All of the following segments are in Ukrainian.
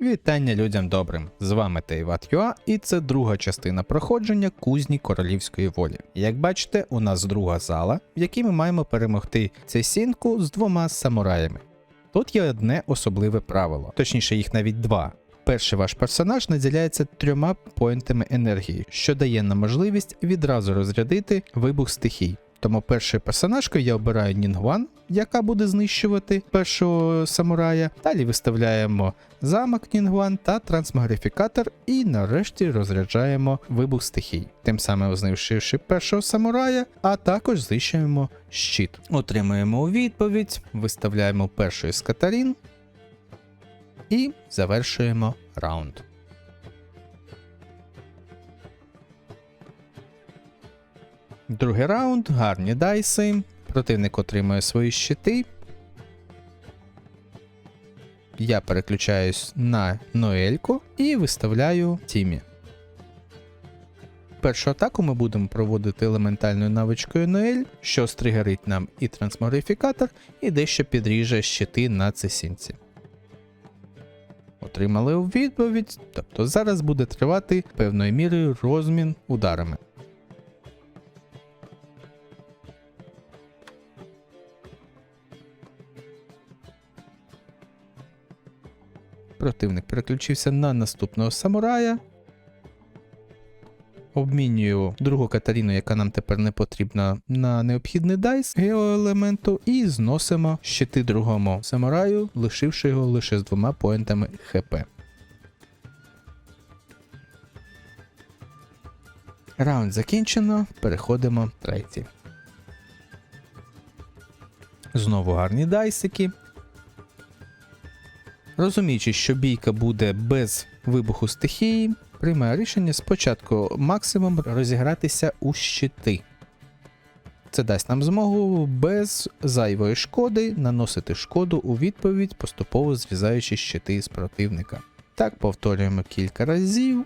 Вітання людям добрим! З вами Тейват Юа, і це друга частина проходження кузні королівської волі. Як бачите, у нас друга зала, в якій ми маємо перемогти цесінку з двома самураями. Тут є одне особливе правило, точніше, їх навіть два. Перший ваш персонаж наділяється трьома поінтами енергії, що дає нам можливість відразу розрядити вибух стихій. Тому першою персонажкою я обираю Нінгван, яка буде знищувати першого самурая. Далі виставляємо замок Нінгван та трансмагрифікатор, і нарешті розряджаємо вибух стихій, тим самим знищивши першого самурая, а також знищуємо щит. Отримуємо відповідь, виставляємо першою з Катарін і завершуємо раунд. Другий раунд, гарні дайси. Противник отримує свої щити. Я переключаюсь на Ноельку і виставляю Тімі. Першу атаку ми будемо проводити елементальною навичкою Ноель, що стригерить нам і трансморифікатор, і дещо підріже щити на цесінці. Отримали відповідь, тобто зараз буде тривати певною мірою розмін ударами. Противник переключився на наступного самурая. Обмінюю другу Катаріну, яка нам тепер не потрібна, на необхідний дайс геоелементу, і зносимо щити другому самураю, лишивши його лише з двома поінтами ХП. Раунд закінчено, переходимо третій. Знову гарні дайсики. Розуміючи, що бійка буде без вибуху стихії, приймає рішення спочатку максимум розігратися у щити. Це дасть нам змогу без зайвої шкоди наносити шкоду у відповідь, поступово зрізаючи щити з противника. Так повторюємо кілька разів.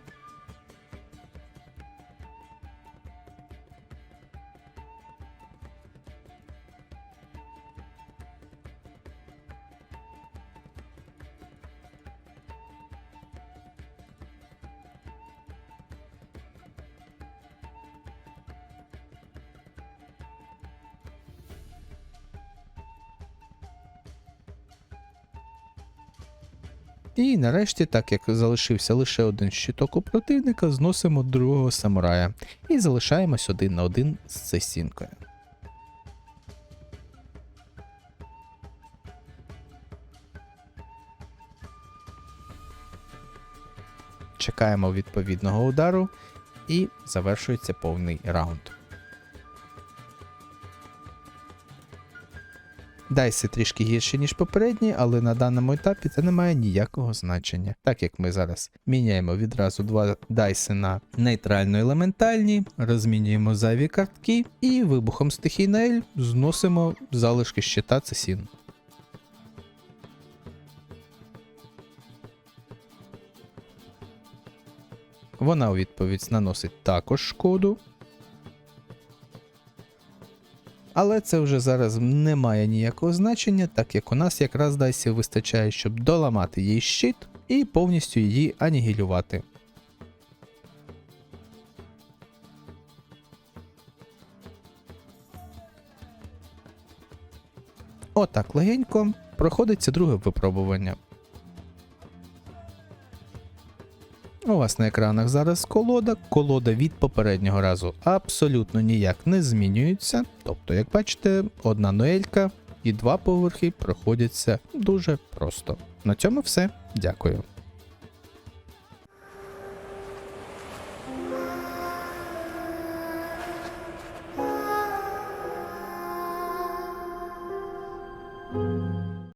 І нарешті, так як залишився лише один щиток у противника, зносимо другого самурая і залишаємось один на один з цесінкою. Чекаємо відповідного удару і завершується повний раунд. Дайси трішки гірші, ніж попередні, але на даному етапі це не має ніякого значення. Так як ми зараз міняємо відразу два дайси на нейтрально-елементальні, розмінюємо зайві картки і вибухом стихійна Ель зносимо залишки щита Цесін. Вона у відповідь наносить також шкоду, Але це вже зараз не має ніякого значення, так як у нас якраз дайсів вистачає, щоб доламати їй щит і повністю її анігілювати. Отак легенько проходиться друге випробування. У вас на екранах зараз колода. Колода від попереднього разу абсолютно ніяк не змінюється. Тобто, як бачите, одна ноелька і два поверхи проходяться дуже просто. На цьому все. Дякую.